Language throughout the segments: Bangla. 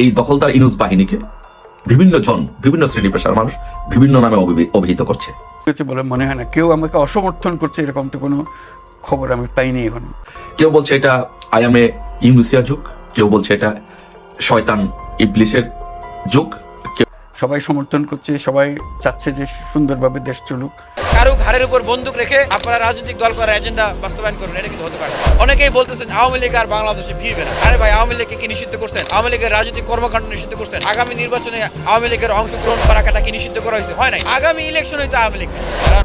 এই দখলদার ইনুস বাহিনীকে বিভিন্ন জন বিভিন্ন শ্রেণি পেশার মানুষ বিভিন্ন নামে অভিহিত করছে। বলে মনে হয় না। কেউ আমাকে অসমর্থন করছে এরকম তো কোনো খবর আমি পাইনি এখন। কেউ বলছে এটা আয়ামে ইউনুসিয়া যুগ কেউ বলছে এটা শয়তান ইবলিসের যুগ কেউ সবাই সমর্থন করছে সবাই চাচ্ছে যে সুন্দরভাবে দেশ চলুক। কারও ঘাড়ের উপর বন্দুক রেখে আপনারা রাজনৈতিক দল করার এজেন্ডা বাস্তবায়ন করুন, এটা কিন্তু হতে পারে অনেকেই বলতেছেন আওয়ামী লীগ আর বাংলাদেশে ফিরবে না। আরে ভাই, আওয়ামী লীগকে কি নিষিদ্ধ করছেন? আওয়ামী লীগের রাজনৈতিক কর্মকাণ্ড নিষিদ্ধ করছেন? আগামী নির্বাচনে আওয়ামী লীগের অংশগ্রহণ করাটা কি নিষিদ্ধ করা হয়েছে? হয় নাই। আগামী ইলেকশন হইতে আওয়ামী লীগ।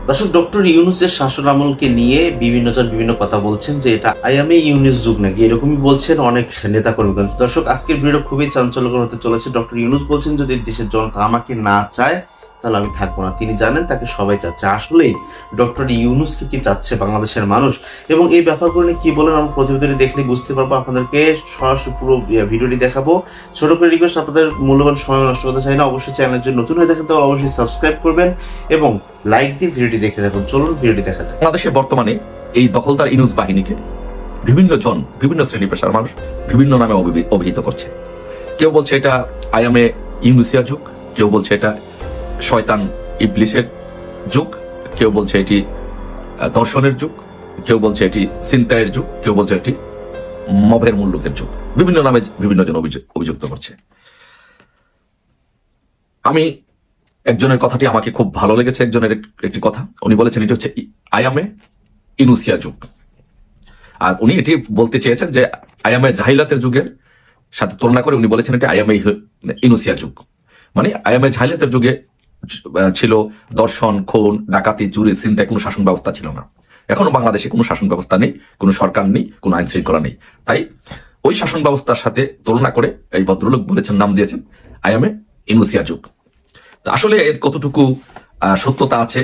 দর্শক, ডক্টর ইউনুসের শাসন আমলকে নিয়ে বিভিন্ন জন বিভিন্ন কথা বলছেন যে এটা আইএমএ ইউনুস যুগ নাকি? এরকমই বলছেন অনেক নেতা কর্মীগণ দর্শক, আজকের ভিডিও খুবই চাঞ্চল্যকর হতে চলেছে। ডক্টর ইউনুস বলছেন, যদি দেশের জনতা আমাকে না চায় তাহলে আমি থাকব না। তিনি জানেন তাকে সবাই চাচ্ছে। আসলেই ডক্টর ইউনুসকে কি চাচ্ছে বাংলাদেশের মানুষ? এবং এই ব্যাপারগুলো নিয়ে কি বলেন? আমরা প্রতিবেদনে দেখলে বুঝতে পারব। আপনাদেরকে সরাসরি পুরো ভিডিওটি দেখাবো। ছোট করে রিকোয়েস্ট আপনাদের মূল্যবান সময় নষ্ট করতে চাই না। অবশ্যই চ্যানেলের জন্য নতুন হয়ে দেখেন তাহলে অবশ্যই সাবস্ক্রাইব করবেন এবং লাইক দিয়ে ভিডিওটি দেখে দেখুন চলুন ভিডিওটি দেখা যাক। বাংলাদেশে বর্তমানে এই দখলদার ইনুস বাহিনীকে বিভিন্ন জন, বিভিন্ন শ্রেণি পেশার মানুষ বিভিন্ন নামে অভিহি- অভিহিত করছে। কেউ বলছে এটা আয়ামে ইউনুসিয়া যুগ, কেউ বলছে এটা শয়তান ইবলিসের যুগ, কেউ বলছে এটি দর্শনের যুগ, কেউ বলছে এটি চিন্তায়ের যুগ, কেউ বলছে এটি মবের মূল্যকের যুগ। বিভিন্ন নামে বিভিন্ন জন অভিযুক্ত করছে। আমি একজনের কথাটি আমাকে খুব ভালো লেগেছে, একজনের একটি কথা। উনি বলেছেন, এটি হচ্ছে আয়ামে ইনুসিয়া যুগ। আর উনি এটি বলতে চেয়েছেন যে, আয়ামে জাহিলাতের যুগের সাথে তুলনা করে উনি বলেছেন এটি আয়ামে ইনুসিয়া যুগ। মানে আয়ামে জাহিলাতের যুগে ছিল দর্শন, খুন, ডাকাতি, চুরি চিন্তায় কোনো শাসন ব্যবস্থা ছিল না। এখনও বাংলাদেশে কোনো শাসন ব্যবস্থা নেই, কোনো সরকার নেই, কোনো আইন শৃঙ্খলা নেই। তাই ওই শাসন ব্যবস্থার সাথে তুলনা করে এই ভদ্রলোক বলেছেন, নাম দিয়েছেন আয়ামে ইনুসিয়া যুগ। আসলে এর কতটুকু সত্যতা আছে?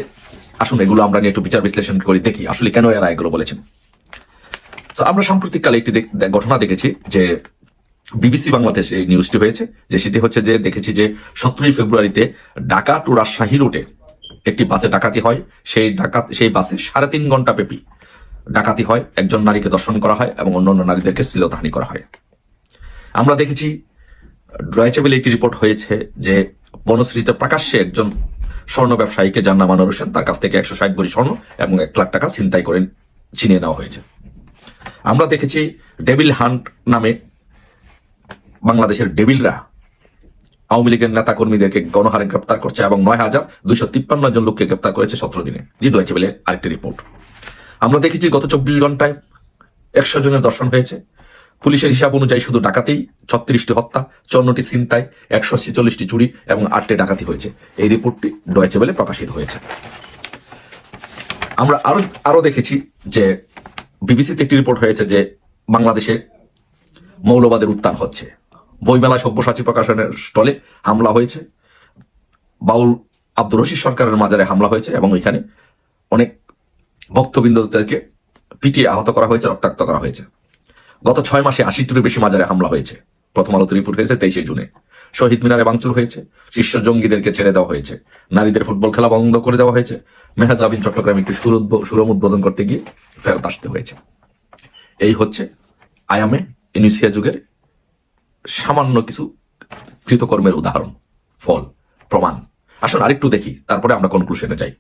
আসুন এগুলো আমরা নিয়ে একটু বিচার বিশ্লেষণ করে, দেখি আসলে কেন এরা এগুলো বলেছেন। আমরা সাম্প্রতিককালে একটি ঘটনা দেখেছি যে বিবিসি বাংলাদেশ এই নিউজটি হয়েছে, যে সেটি হচ্ছে যে দেখেছি যে সতেরোই ফেব্রুয়ারিতে ঢাকা টু রাজশাহী রুটে একটি বাসে ডাকাতি হয়। সেই ডাকাত, সেই বাসে সাড়ে তিন ঘণ্টা ব্যাপী ডাকাতি হয়। একজন নারীকে দর্শন করা হয় এবং অন্যান্য নারীদেরকে শ্লীলতাহানি করা হয়। আমরা দেখেছি ড্রয়েচেবেল একটি রিপোর্ট হয়েছে যে বনশ্রীতে প্রকাশ্যে একজন স্বর্ণ ব্যবসায়ীকে যার নাম হোসেন তার কাছ থেকে একশো ষাট ভরি স্বর্ণ এবং এক লাখ টাকা ছিনতাই করে ছিনিয়ে নেওয়া হয়েছে। আমরা দেখেছি ডেভিল হান্ট নামে বাংলাদেশের ডেবিলরা আওয়ামী লীগের নেতা কর্মীদেরকে গণহারে গ্রেপ্তার করছে এবং নয় হাজার দুইশো তিপ্পান্ন জন লোককে গ্রেপ্তার করেছে সতেরো দিনে। জি ডয়েছে বলে আরেকটি রিপোর্ট। আমরা দেখেছি গত চব্বিশ ঘন্টায় একশো জনের দর্শন হয়েছে। পুলিশের হিসাব অনুযায়ী শুধু ডাকাতেই ছত্রিশটি হত্যা চন্নটি ছিনতাই, একশো ছেচল্লিশটি চুরি এবং আটটি ডাকাতি হয়েছে। এই রিপোর্টটি ডয়েছে বলে প্রকাশিত হয়েছে। আমরা আরও আরও দেখেছি যে বিবিসিতে একটি রিপোর্ট হয়েছে যে বাংলাদেশে মৌলবাদের উত্থান হচ্ছে। বইমেলা সব্যসাচী প্রকাশনের স্টলে হামলা হয়েছে। বাউল আব্দুর রশিদ সরকারের মাজারে হামলা হয়েছে এবং এখানে অনেক ভক্তবৃন্দদেরকে পিটিয়ে আহত করা হয়েছে, রক্তাক্ত করা হয়েছে। গত ছয় মাসে আশিটিরও বেশি মাজারে হামলা হয়েছে। প্রথম আলোতে রিপোর্ট হয়েছে তেইশে জুনে। শহীদ মিনারে ভাঙচুর হয়েছে শীর্ষ জঙ্গিদেরকে ছেড়ে দেওয়া হয়েছে। নারীদের ফুটবল খেলা বন্ধ করে দেওয়া হয়েছে। মেহাজ আবিন চট্টগ্রামে একটি সুরম উদ্বোধন করতে গিয়ে ফেরত আসতে হয়েছে। এই হচ্ছে আয়ামে ইনিসিয়া যুগের সামান্য কিছু কৃতকর্মের উদাহরণ, ফল, প্রমাণ। আসুন আরেকটু দেখি, তারপরে আমরা কনক্লুশনে যাই।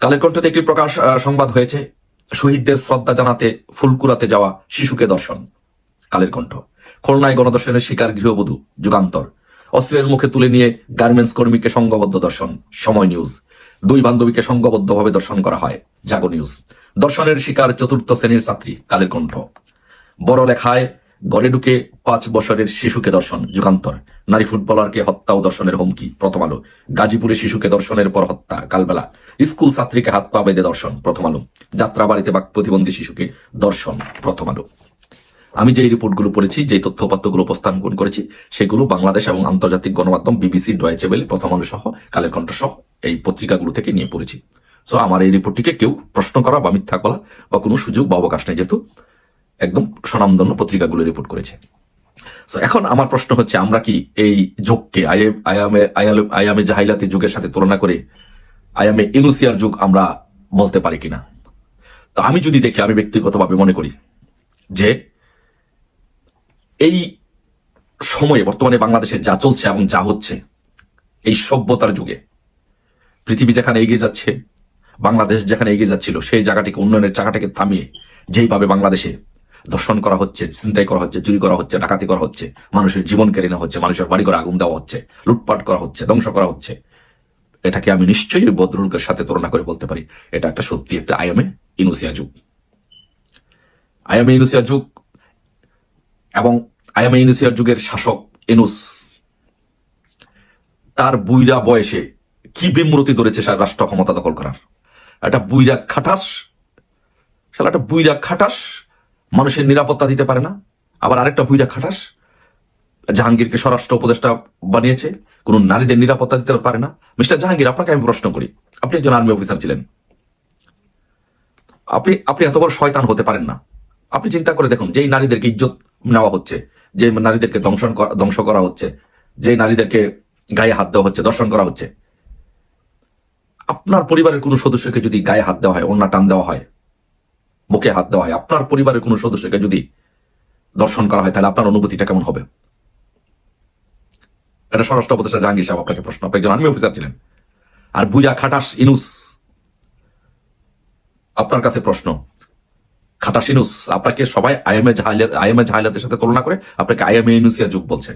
কালের কণ্ঠতে একটি প্রকাশ সংবাদ হয়েছে। শহীদদের শ্রদ্ধা জানাতে ফুলকুরাতে যাওয়া শিশুকে দর্শন। কালের কণ্ঠ। খুলনায় গণদর্শনের শিকার গৃহবধূ, যুগান্তর। অস্ত্রের মুখে তুলে নিয়ে গার্মেন্টস কর্মীকে সংঘবদ্ধ দর্শন, সময় নিউজ। দুই বান্ধবীকে সংঘবদ্ধভাবে দর্শন করা হয়, জাগো নিউজ। দর্শনের শিকার চতুর্থ শ্রেণির ছাত্রী, কালের কণ্ঠ। বড় লেখায় ঘরে ঢুকে পাঁচ বছরের শিশুকে দর্শন, যুগান্তর। নারী ফুটবলারকে হত্যা ও দর্শনের হুমকি, প্রথম আলো। গাজীপুরে শিশুকে দর্শনের পর হত্যা কালবেলা স্কুল ছাত্রীকে হাত পা বেঁধে দর্শন, প্রথম আলো। যাত্রাবাড়িতে বাক প্রতিবন্ধী শিশুকে দর্শন, প্রথম আলো। আমি যে রিপোর্টগুলো পড়েছি যে তথ্যপাত্রগুলো উপস্থাপন করেছি, সেগুলো বাংলাদেশ এবং আন্তর্জাতিক গণমাধ্যম, বিবিসি ডয়েচেবেল প্রথম আলো সহ, কালের কণ্ঠ সহ, এই পত্রিকাগুলো থেকে নিয়ে পড়েছি। সো আমার এই রিপোর্টটিকে কেউ প্রশ্ন করা বা মিথ্যা করা বা কোনো সুযোগ বা অবকাশ নেই, যেহেতু একদম স্বনামধন্য পত্রিকাগুলো রিপোর্ট করেছে। So, এখন আমার প্রশ্ন হচ্ছে আমরা কি এই যুগকে আয়ামে আয়ামে জাহাইলাতি যুগের সাথে তুলনা করে আয়ামে ইনুসিয়ার যুগ আমরা বলতে পারি কিনা? তো আমি যদি দেখি আমি ব্যক্তিগতভাবে মনে করি যে এই সময়ে বর্তমানে বাংলাদেশে যা চলছে এবং যা হচ্ছে এই সভ্যতার যুগে পৃথিবী যেখানে এগিয়ে যাচ্ছে বাংলাদেশ যেখানে এগিয়ে যাচ্ছিল সেই জায়গাটিকে উন্নয়নের জায়গাটাকে থামিয়ে যেইভাবে বাংলাদেশে ধর্ষণ করা হচ্ছে চিন্তাই করা হচ্ছে, চুরি করা হচ্ছে, ডাকাতি করা হচ্ছে, মানুষের জীবন কেড়ে নেওয়া হচ্ছে, মানুষের বাড়ি করে আগুন দেওয়া হচ্ছে, লুটপাট করা হচ্ছে, ধ্বংস করা হচ্ছে। এটাকে আমি নিশ্চয়ই বদরুলকের সাথে তুলনা করে বলতে পারি। এটা একটা সত্যি একটা আয়ামে ইনুসিয়া যুগ। আয়ামে ইনুসিয়া যুগ এবং আয়ামে ইনুসিয়ার যুগের শাসক এনুস তার বুইরা বয়সে কি বিমূর্তি ধরেছে রাষ্ট্র ক্ষমতা দখল করার? একটা বুইরা খাটাস, শালা, একটা বুইরা খাটাস মানুষের নিরাপত্তা দিতে পারে না। আবার আরেকটা বুইরা খাটাস, জাহাঙ্গীরকে স্বরাষ্ট্র উপদেষ্টা বানিয়েছে, কোন নারীদের নিরাপত্তা দিতে পারে না। মিস্টার জাহাঙ্গীর, আপনাকে আমি প্রশ্ন করি, আপনি একজন আর্মি অফিসার ছিলেন। আপনি আপনি এত বড় শয়তান হতে পারেন না। আপনি চিন্তা করে দেখুন, যেই নারীদেরকে ইজ্জত নেওয়া হচ্ছে, যে নারীদেরকে দংশন ধ্বংস করা হচ্ছে যে নারীদেরকে গায়ে হাত দেওয়া হচ্ছে, দর্শন করা হচ্ছে, আপনার পরিবারের কোনো সদস্যকে যদি গায়ে হাত দেওয়া হয় অন্য টান দেওয়া হয় বুকে হাত দেওয়া হয়। আপনার পরিবারের কোনো সদস্যকে যদি দর্শন করা হয়, তাহলে আপনার অনুভূতিটা কেমন হবে? এটা স্বরাষ্ট্র উপদেষ্টা জাহাঙ্গীর সাহেব আপনাকে প্রশ্ন আপনি একজন আর্মি অফিসার ছিলেন। আর বুইরা খাটাস ইনুস, আপনার কাছে প্রশ্ন। খাটাস ইনুস, আপনাকে সবাই আইএমএ জাহালিয়াত আইএমএ জাহালিয়াতের সাথে তুলনা করে আপনাকে আইএমএ ইনুসিয়া যুগ বলছে।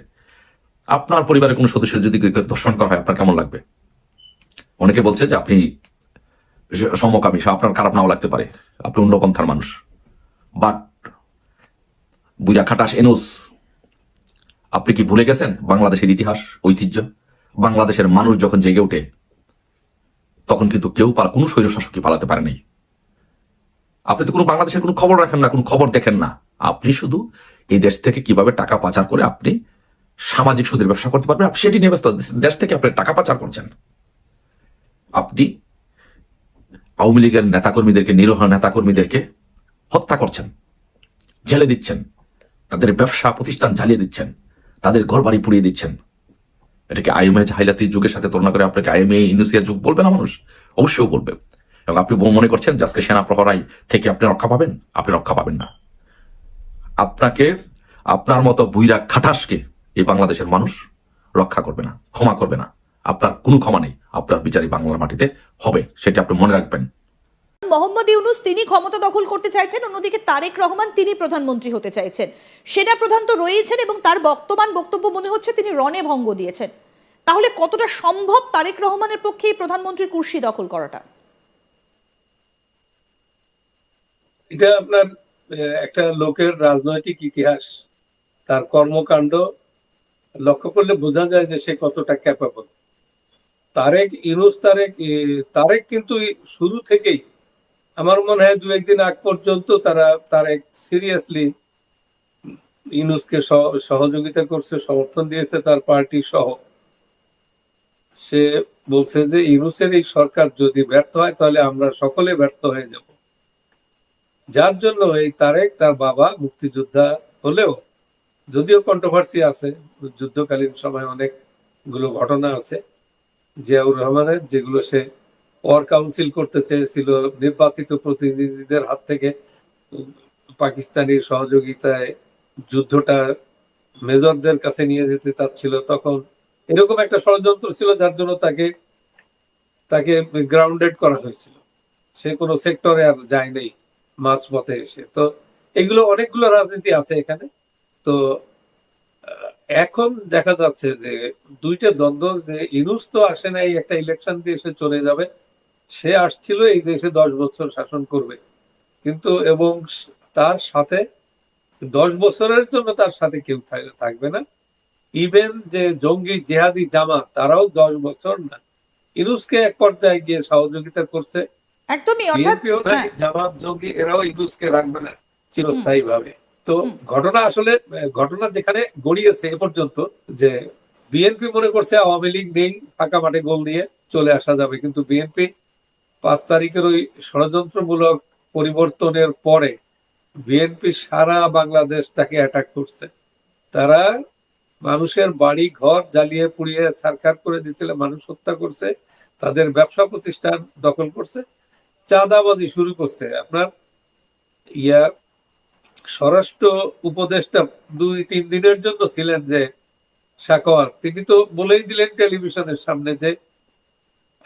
আপনার পরিবারের কোনো সদস্য যদি দর্শন করা হয়, আপনার কেমন লাগবে? অনেকে বলছে যে আপনি সমকামী আপনার খারাপ নাও লাগতে পারে। আপনি অন্যপন্থার মানুষ। বাট বুঝা খাটাস এনুস। আপনি কি ভুলে গেছেন বাংলাদেশের ইতিহাস, ঐতিহ্য? বাংলাদেশের মানুষ যখন জেগে ওঠে, তখন কিন্তু কেউ কোনো শাসকই পালাতে পারে নাই। আপনি তো কোনো বাংলাদেশের কোনো খবর রাখেন না, কোনো খবর দেখেন না। আপনি শুধু এই দেশ থেকে কীভাবে টাকা পাচার করে আপনি সামাজিক সুদের ব্যবসা করতে পারবেন সেটি নিয়ে ব্যস্ত। দেশ থেকে আপনি টাকা পাচার করছেন। আপনি আওয়ামী লীগের নেতাকর্মীদেরকে, নিরহ নেতাকর্মীদেরকে হত্যা করছেন, জেলে দিচ্ছেন, তাদের ব্যবসা প্রতিষ্ঠান জ্বালিয়ে দিচ্ছেন, তাদের ঘর বাড়ি পুড়িয়ে দিচ্ছেন। এটাকে আইএমএ হাইলাতির যুগের সাথে তুলনা করে আপনাকে আইএমএ ইন্ডোনেশিয়া যুগ বলবে না মানুষ? অবশ্যই বলবে। এবং আপনি মনে করছেন আজকে সেনা প্রহরাই থেকে আপনি রক্ষা পাবেন? আপনি রক্ষা পাবেন না। আপনাকে, আপনার মতো বুইরা খাটাসকে এই বাংলাদেশের মানুষ রক্ষা করবে না, ক্ষমা করবে না। আপনার কোনো ক্ষমা নেই। আপনার বিচারই বাংলার মাটিতে হবে সেটা আপনি মনে রাখবেন। মোহাম্মদ ইউনুস তিনি ক্ষমতা দখল করতে চাইছেন অন্যদিকে তারেক রহমান তিনি প্রধানমন্ত্রী হতে চাইছেন। সেনা প্রধান তো রয়েছেন এবং তার বর্তমান বক্তব্য মনে হচ্ছে তিনি রণে ভঙ্গ দিয়েছেন। তাহলে কতটা সম্ভব তারেক রহমানের পক্ষে প্রধানমন্ত্রীর কুর্সি দখল করাটা? এটা আপনার আহ, একটা লোকের রাজনৈতিক ইতিহাস। তার কর্মকাণ্ড লক্ষ্য করলে বোঝা যায় যে সে কতটা ক্যাপাবল তারেক ইনুস তারেক তারেক কিন্তু শুরু থেকেই আমার মনে হয় দু একদিন আগ পর্যন্ত তারা, তারেক সিরিয়াসলি ইনুসকে সহযোগিতা করছে, সমর্থন দিয়েছে তার পার্টি সহ। সে বলছে যে ইনুসের এই সরকার যদি ব্যর্থ হয় তাহলে আমরা সকলে ব্যর্থ হয়ে যাব। যার জন্য এই তারেক তার বাবা মুক্তিযোদ্ধা হলেও যদিও কন্ট্রোভার্সি আছে, যুদ্ধকালীন সময় অনেকগুলো ঘটনা আছে জিয়াউর রহমানের যেগুলো সে ওয়ার কাউন্সিল করতে চেয়েছিল নির্বাচিত প্রতিনিধিদের হাত থেকে। উম, পাকিস্তানি সহযোগিতায় যুদ্ধটা মেজরদের কাছে নিয়ে যেতে চাচ্ছিল। তখন এরকম একটা ষড়যন্ত্র ছিল যার জন্য তাকে তাকে গ্রাউন্ডেড করা হয়েছিল। সে কোনো সেক্টরে আর যায় নাই মাঝ পথে এসে। তো এগুলো অনেকগুলো রাজনীতি আছে এখানে। তো এখন দেখা যাচ্ছে যে দুইটা দ্বন্দ্ব যে ইনুস তো আসে নাই একটা ইলেকশন দিয়ে সে চলে যাবে। সে আসছিল এই দেশে দশ বছর শাসন করবে। কিন্তু এবং তার সাথে দশ বছরের জন্য তার সাথে কেউ থাকবে না। ইভেন যে জঙ্গি জেহাদি জামাত তারাও দশ বছর না। ইনুসকে এক পর্যায়ে গিয়ে সহযোগিতা করছে। একদমই হ্যাঁ, জামাত জঙ্গি এরাও ইনুসকে রাখবে না চিরস্থায়ী ভাবে তো ঘটনা আসলে ঘটনা যেখানে গড়িয়েছে এ পর্যন্ত যে বিএনপি মনে করছে আওয়ামী লীগ নেই ফাঁকা মাঠে গোল দিয়ে চলে আসা যাবে। কিন্তু বিএনপি পাঁচ তারিখের ওই ষড়যন্ত্রমূলক পরিবর্তনের পরে বিএনপি সারা বাংলাদেশটাকে অ্যাটাক করছে। তারা মানুষের বাড়ি ঘর জ্বালিয়ে পুড়িয়ে ছারখার করে দিয়েছিল মানুষ হত্যা করছে তাদের ব্যবসা প্রতিষ্ঠান দখল করছে চাঁদাবাজি শুরু করছে। আপনার ইয়া স্বরাষ্ট্র উপদেষ্টা দুই, তিন দিনের জন্য ছিলেন যে সাকোয়াত তিনি তো বলেই দিলেন টেলিভিশনের সামনে যে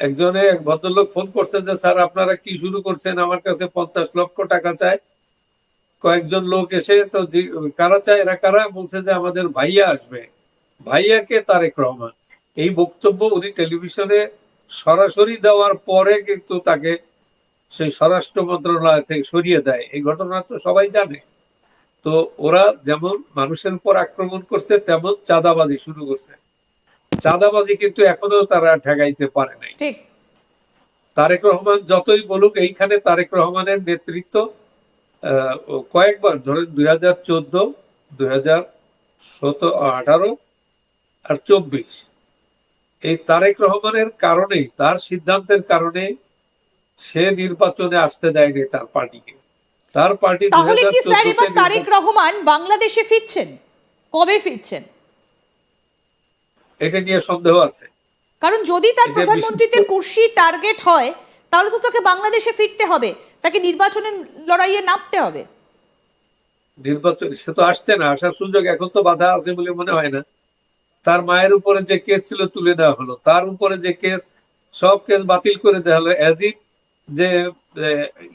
একজনে এক ভদ্রলোক ফোন করছে যে, স্যার, আপনারা কি শুরু করছেন? আমার কাছে পঞ্চাশ লক্ষ টাকা চায় কয়েকজন লোক এসে তো কারা চায়? এরা কারা? বলছে যে, আমাদের ভাইয়া আসবে। ভাইয়াকে তারেক রহমান। এই বক্তব্য উনি টেলিভিশনে সরাসরি দেওয়ার পরে কিন্তু তাকে সেই স্বরাষ্ট্র মন্ত্রণালয় থেকে সরিয়ে দেয়। এই ঘটনা তো সবাই জানে। তো ওরা যেমন মানুষের উপর আক্রমণ করছে তেমন চাঁদাবাজি শুরু করছে। চাঁদাবাজি কিন্তু এখনও তারা ঠেকাইতে পারে নাই। তারেক রহমান যতই বলুক এইখানে তারেক রহমানের নেতৃত্ব কয়েকবার ধরেন দুই হাজার চোদ্দ দুই হাজার সতেরো আঠারো আর চব্বিশ। এই তারেক রহমানের কারণেই তার সিদ্ধান্তের কারণে সে নির্বাচনে আসতে দেয়নি তার পার্টিকে। তার পার্টি তাহলে কি স্যার এবার তারেক রহমান বাংলাদেশে ফিরছেন? কবে ফিরছেন? এটা নিয়ে সন্দেহ আছে। কারণ যদি তার এটা প্রধানমন্ত্রীদের কুর্সি টার্গেট হয় তাহলে তো তাকে বাংলাদেশে ফিরতে হবে। তাকে নির্বাচনের লড়াইয়ে নামতে হবে। নির্বাচন সে তো আসছে না আসার সুযোগ এখন তো বাধা আছে বলে মনে হয় না। তার মায়ের উপরে যে কেস ছিল তুলে নেওয়া হলো তার উপরে যে কেস সব কেস বাতিল করে দেওয়া হলো অ্যাজ ইফ যে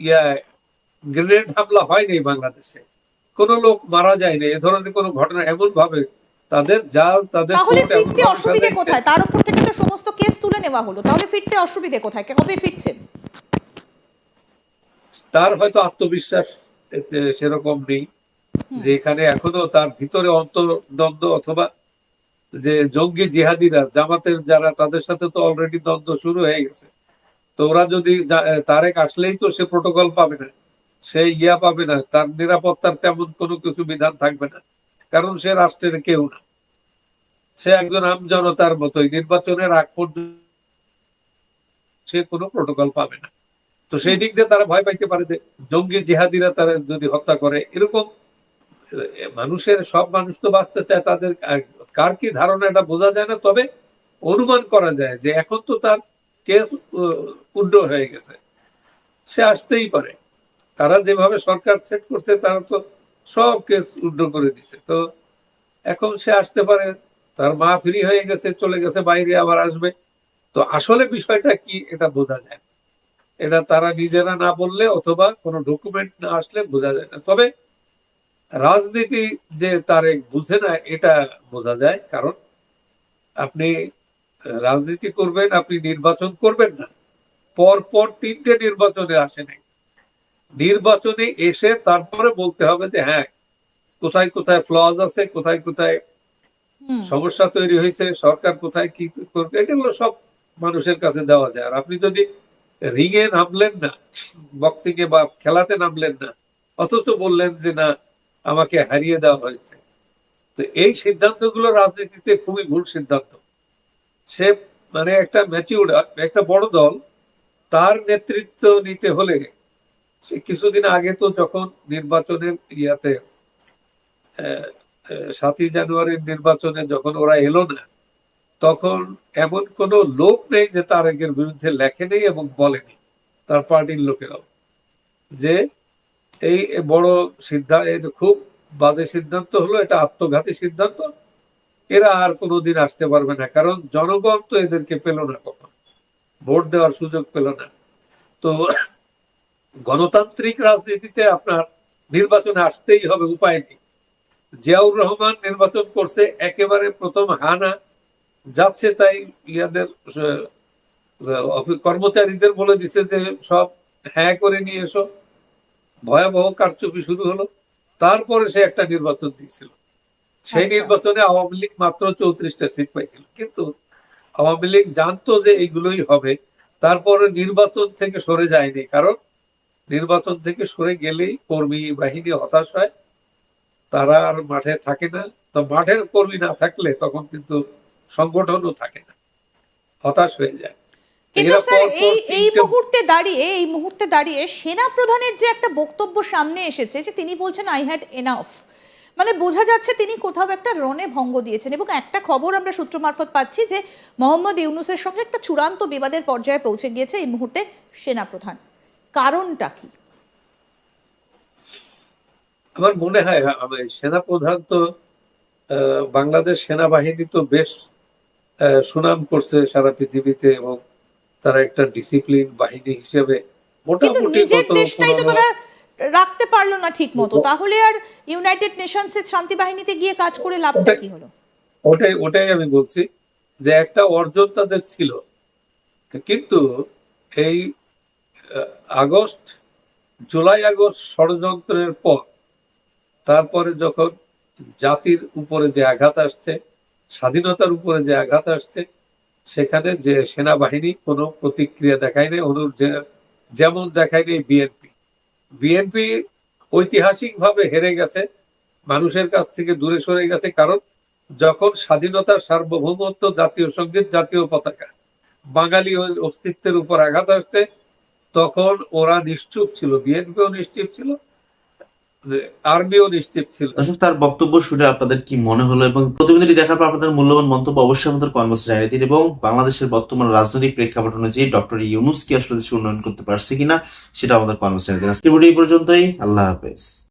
ইয়া গ্রেনেড হামলা হয়নি বাংলাদেশে। কোন লোক মারা যায়নি। এ ধরনের কোনো ঘটনা এমন ভাবে তাদের জাজ তাদের তাহলে ফিরতে অসুবিধে কোথায়? তার উপর থেকে তো সমস্ত কেস তুলে নেওয়া হলো। তাহলে ফিরতে অসুবিধে কোথায়? কবে ফিরছেন তার হয়তো আত্মবিশ্বাস সেরকম নেই। যে এখানে এখনও তার ভিতরে অন্তর্দ্বন্দ্ব অথবা যে জঙ্গি জিহাদিরা জামাতের যারা তাদের সাথে তো অলরেডি দ্বন্দ্ব শুরু হয়ে গেছে। তো ওরা যদি তারেক আসলেই তো সে প্রোটোকল পাবে না। সে ইয়া পাবে না, তার নিরাপত্তার তেমন কোনো কিছু বিধান থাকবে না। কারণ সে রাষ্ট্রের কেউ না। সে একজন আম জনতার মতোই, নির্বাচনের আগ পর্যন্ত সে কোনো প্রোটোকল পাবে না। তো সেই দিক দিয়ে তারা ভয় পাইতে পারে যে, জঙ্গি জিহাদিরা তারা যদি হত্যা করে, এরকম মানুষের, সব মানুষ তো বাঁচতে চায়, তাদের কার কি ধারণা এটা বোঝা যায় না? তবে অনুমান করা যায় যে, এখন তো তার কেস উড্ড হয়ে গেছে। সে আসতেই পারে। তারা যেভাবে সরকার সেট করছে, তারা তো সব কেস উড্ড করে দিছে। তো এখন সে আসতে পারে, তার মা ফ্রি হয়ে গেছে, চলে গেছে, বাইরে আবার আসবে। তো আসলে বিষয়টা কি, এটা বোঝা যায়। এটা তারা নিজেরা না বললে অথবা কোনো ডকুমেন্ট না আসলে বোঝা যায় না। তবে রাজনীতি যে তার বুঝে না, এটা বোঝা যায়। কারণ আপনি রাজনীতি করবেন, আপনি নির্বাচন করবেন না। পর পর তিনটে নির্বাচনে আসে নাই। নির্বাচনে এসে তারপরে বলতে হবে যে হ্যাঁ কোথায় কোথায় ফ্লজ আছে কোথায় কোথায় সমস্যা তৈরি হয়েছে সরকার কোথায় কি করবে এগুলো সব মানুষের কাছে দেওয়া যায়। আর আপনি যদি রিঙে নামলেন না বক্সিং এ বা খেলাতে নামলেন না অথচ বললেন যে না আমাকে হারিয়ে দেওয়া হয়েছে। তো এই সিদ্ধান্তগুলো রাজনীতিতে খুবই ভুল সিদ্ধান্ত। সে মানে একটা ম্যাচিউর একটা বড় দল তার নেতৃত্ব নিতে হলে সে কিছুদিন আগে তো যখন নির্বাচনের ইয়াতে সাতই জানুয়ারির নির্বাচনে যখন ওরা এলো না, তখন এমন কোনো লোক নেই যে তারেকের বিরুদ্ধে লেখেনি এবং বলেনি তার পার্টির লোকেরাও। যে এই বড় সিদ্ধান্ত খুব বাজে সিদ্ধান্ত হলো, এটা আত্মঘাতী সিদ্ধান্ত, এরা আর কোনোদিন আসতে পারবে না, কারণ জনগণ তো এদেরকে পেল না কখন, ভোট দেওয়ার সুযোগ পেল না। তো গণতান্ত্রিক রাজনীতিতে আপনার নির্বাচনে আসতেই হবে উপায় নেই। জিয়াউর রহমান নির্বাচন করছে একেবারে প্রথম হানা যাচ্ছে তাই ইয়াদের কর্মচারীদের বলে দিছে যে সব হ্যাঁ করে নিয়ে এসো। ভয়াবহ কারচুপি শুরু হলো। তারপরে সে একটা নির্বাচন দিয়েছিল। সেই আচ্ছা। নির্বাচনে আওয়ামী লীগ মাত্র চৌত্রিশটা সিট পাইছিল। কিন্তু আওয়ামী লীগ জানতো যে এইগুলোই হবে। তারপরে নির্বাচন থেকে সরে যায়নি। কারণ নির্বাচন থেকে সরে গেলেই কর্মী বাহিনী হতাশ হয়। তারা আর মাঠে থাকে না। তো মাঠের কর্মী না থাকলে তখন কিন্তু সংগঠনও থাকে না। হতাশ হয়ে যায়। কিন্তু স্যার এই এই মুহূর্তে দাঁড়িয়ে এই মুহূর্তে দাঁড়িয়ে সেনা প্রধানের যে একটা বক্তব্য সামনে এসেছে যে তিনি বলছেন আই হ্যাড এনাফ মানে বোঝা যাচ্ছে তিনি কোথাও একটা রণে ভঙ্গ দিয়েছেন এবং একটা খবর আমরা সূত্র মারফত পাচ্ছি যে মোহাম্মদ ইউনুসের সঙ্গে একটা চূড়ান্ত বিবাদের পর্যায়ে পৌঁছে গিয়েছে এই মুহূর্তে সেনা প্রধান কারণটা কি? আমার মনে হয় আমি সেনাপ্রধান তো বাংলাদেশ সেনাবাহিনী তো বেশ সুনাম করছে সারা পৃথিবীতে এবং তারা একটা ডিসিপ্লিন বাহিনী হিসেবে মোটামুটি রাখতে পারল না ঠিক মতো তাহলে আর ইউনাইটেড নেশনসের শান্তি বাহিনীতে গিয়ে কাজ করে লাভটা কি হলো? ওটাই ওটাই আমি বলছি যে একটা অর্জন তাদের ছিল। কিন্তু এই আগস্ট, জুলাই আগস্ট ষড়যন্ত্রের পর, তারপরে যখন জাতির উপরে যে আঘাত আসছে, স্বাধীনতার উপরে যে আঘাত আসছে, সেখানে যে সেনাবাহিনী কোনো প্রতিক্রিয়া দেখায় নাই, অনুর যেমন দেখায় দেখায়নি বিএনপি বিএনপি ঐতিহাসিকভাবে হেরে গেছে, মানুষের কাছ থেকে দূরে সরে গেছে, কারণ যখন স্বাধীনতার সার্বভৌমত্ব জাতীয় সংগীত জাতীয় পতাকা, বাঙালি অস্তিত্বের উপর আঘাত আসছে তখন ওরা নিশ্চুপ ছিল, বিএনপিও নিশ্চিপ ছিল আর্মিও নিশ্চিত ছিল। দর্শক, তার বক্তব্য শুনে আপনাদের কি মনে হলো এবং প্রতিবেদনটি দেখার পর আপনাদের মূল্যবান মন্তব্য অবশ্যই আমাদের কর্মসূচি জানিয়ে দিন এবং বাংলাদেশের বর্তমান রাজনৈতিক প্রেক্ষাপট অনুযায়ী ডক্টর ইউনুস কি আসলে দেশে উন্নয়ন করতে পারছে কিনা সেটা আমাদের কর্মসূচি জানিয়ে দিন। আজকে এই পর্যন্তই। আল্লাহ হাফেজ।